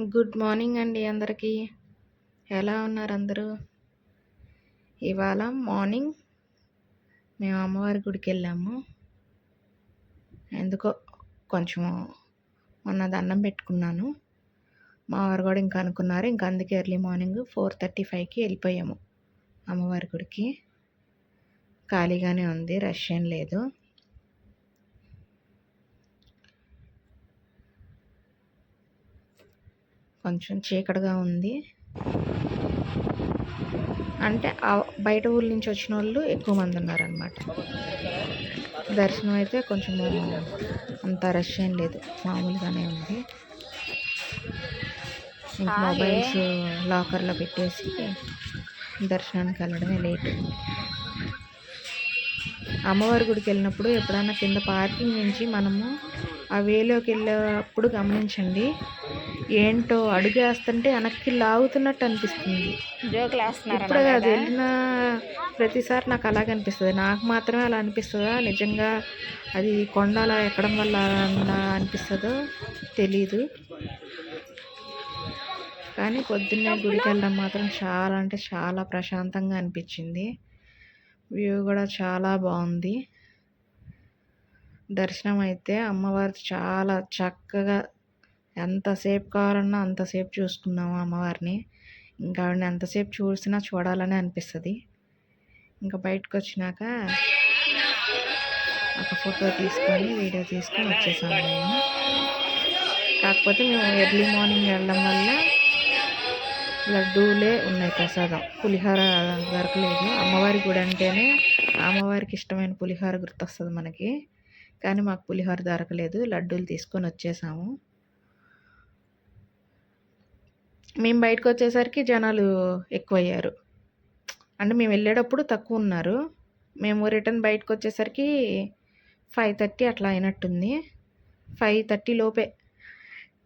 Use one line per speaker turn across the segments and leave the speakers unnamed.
Good morning అండి అందరికీ. ఎలా ఉన్నారు అందరూ? ఇవాళ మార్నింగ్ మేము అమ్మవారి గుడికి వెళ్ళాము. ఎందుకో కొంచెం మొన్న దండం పెట్టుకున్నాను. మా వారు కూడా ఇంకా అనుకున్నారు. ఇంకా అందుకే ఎర్లీ మార్నింగ్ ఫోర్ థర్టీ ఫైవ్కి వెళ్ళిపోయాము అమ్మవారి గుడికి. ఖాళీగానే ఉంది రష్ ఏం లేదు. కొంచెం చీకటిగా ఉంది. అంటే బయట ఊళ్ళ నుంచి వచ్చిన వాళ్ళు ఎక్కువ మంది ఉన్నారనమాట దర్శనం అయితే కొంచెం అంత రష్ ఏం లేదు. మామూలుగానే ఉంది. ఇంకా మొబైల్స్ లాకర్లో పెట్టేసి దర్శనానికి వెళ్ళడమే లేట్. అమ్మవారి గుడికి వెళ్ళినప్పుడు ఎప్పుడైనా కింద పార్కింగ్ నుంచి మనము ఆ వేలోకి వెళ్ళేటప్పుడు గమనించండి. ఏంటో అడుగేస్తుంటే వెనక్కి లాగుతున్నట్టు అనిపిస్తుంది. ఇప్పుడు అది వెళ్ళిన ప్రతిసారి నాకు అలాగే అనిపిస్తుంది. నాకు మాత్రమే అలా అనిపిస్తుందా? నిజంగా అది కొండ అలా ఎక్కడం వల్ల అనిపిస్తుందో తెలీదు. కానీ పొద్దున్నే గుడికి వెళ్ళడం మాత్రం చాలా అంటే చాలా ప్రశాంతంగా అనిపించింది. వ్యూ కూడా చాలా బాగుంది. దర్శనం అయితే అమ్మవారు చాలా చక్కగా ఎంతసేపు కావాలన్నా అంతసేపు చూసుకున్నాము అమ్మవారిని. ఇంకా ఆవిడని ఎంతసేపు చూసినా చూడాలని అనిపిస్తుంది. ఇంకా బయటకు వచ్చినాక ఒక ఫోటో తీసుకొని వీడియో తీసుకొని వచ్చేసాము మేము. కాకపోతే మేము ఎర్లీ మార్నింగ్ వెళ్ళడం వల్ల లడ్డూలే ఉన్నాయి ప్రసాదం. పులిహోర దొరకలేదు అమ్మవారి గుడి అంటేనే అమ్మవారికి ఇష్టమైన పులిహోర గుర్తొస్తుంది మనకి. కానీ మాకు పులిహోర దొరకలేదు. లడ్డూలు తీసుకొని వచ్చేసాము. మేము బయటకు వచ్చేసరికి జనాలు ఎక్కువయ్యారు. అంటే మేము వెళ్ళేటప్పుడు తక్కువ ఉన్నారు. మేము రిటర్న్ బయటకు వచ్చేసరికి ఫైవ్ థర్టీ అట్లా అయినట్టుంది. ఫైవ్ థర్టీ లోపే.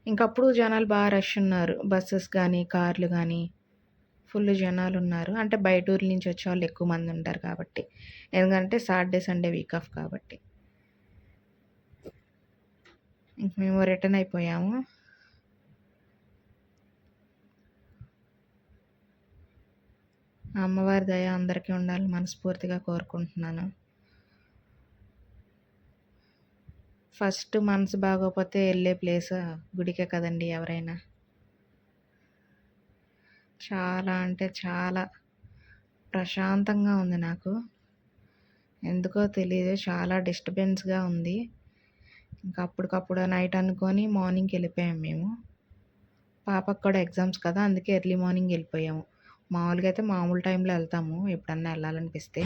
ఇంకప్పుడు జనాలు బాగా రష్ ఉన్నారు. బస్సెస్ కానీ కార్లు కానీ ఫుల్ జనాలు ఉన్నారు. అంటే బయట ఊర్ల నుంచి వచ్చే వాళ్ళు ఎక్కువ మంది ఉంటారు కాబట్టి. ఎందుకంటే సాటర్డే సండే వీక్ ఆఫ్ కాబట్టి ఇంక మేము రిటర్న్ అయిపోయాము. అమ్మవారి దయ అందరికీ ఉండాలి మనస్ఫూర్తిగా కోరుకుంటున్నాను. ఫస్ట్ మనసు బాగోకపోతే వెళ్ళే ప్లేస్ గుడికే కదండి ఎవరైనా. చాలా అంటే చాలా ప్రశాంతంగా ఉంది నాకు. ఎందుకో తెలియదు చాలా డిస్టర్బెన్స్గా ఉంది. ఇంకా అప్పటికప్పుడు నైట్ అనుకొని మార్నింగ్కి వెళ్ళిపోయాము మేము. పాపకు కూడా ఎగ్జామ్స్ కదా అందుకే ఎర్లీ మార్నింగ్ వెళ్ళిపోయాము. మామూలుగా అయితే మామూలు టైంలో వెళ్తాము ఎప్పుడన్నా వెళ్ళాలనిపిస్తే.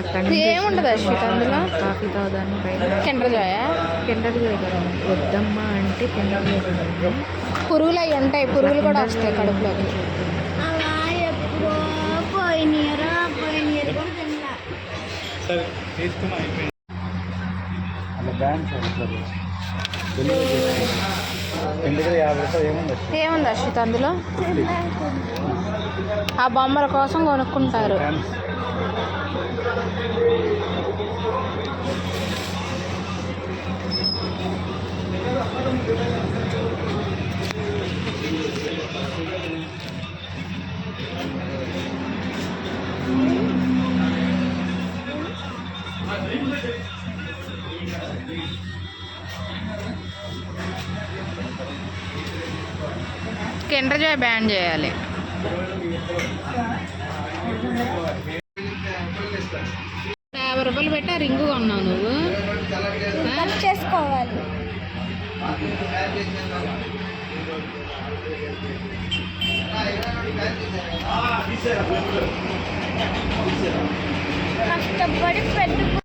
అక్కడ
ఏముండదు అశ్విత అందులో?
కాఫీ తాగుదాన్ని బయట
కిండర్ జాయ?
కిండర్ జాయ్ కదా. వద్దమ్మా అంటే కిండర్ జాయ్ కదా.
పురుగులు అవి ఉంటాయి. పురుగులు కూడా వస్తాయి కడుపులోకి.
ఏముంది
ఏముంది అశ్విత అందులో? ఆ బొమ్మల కోసం కొనుక్కుంటారు. కిండర్ జాయ్ బ్యాన్ చేయాలి. యాభై రూపాయలు పెట్టి ఆ రింగు కొన్నావు నువ్వు?
చేసుకోవాలి. కష్టపడి పెట్టుకు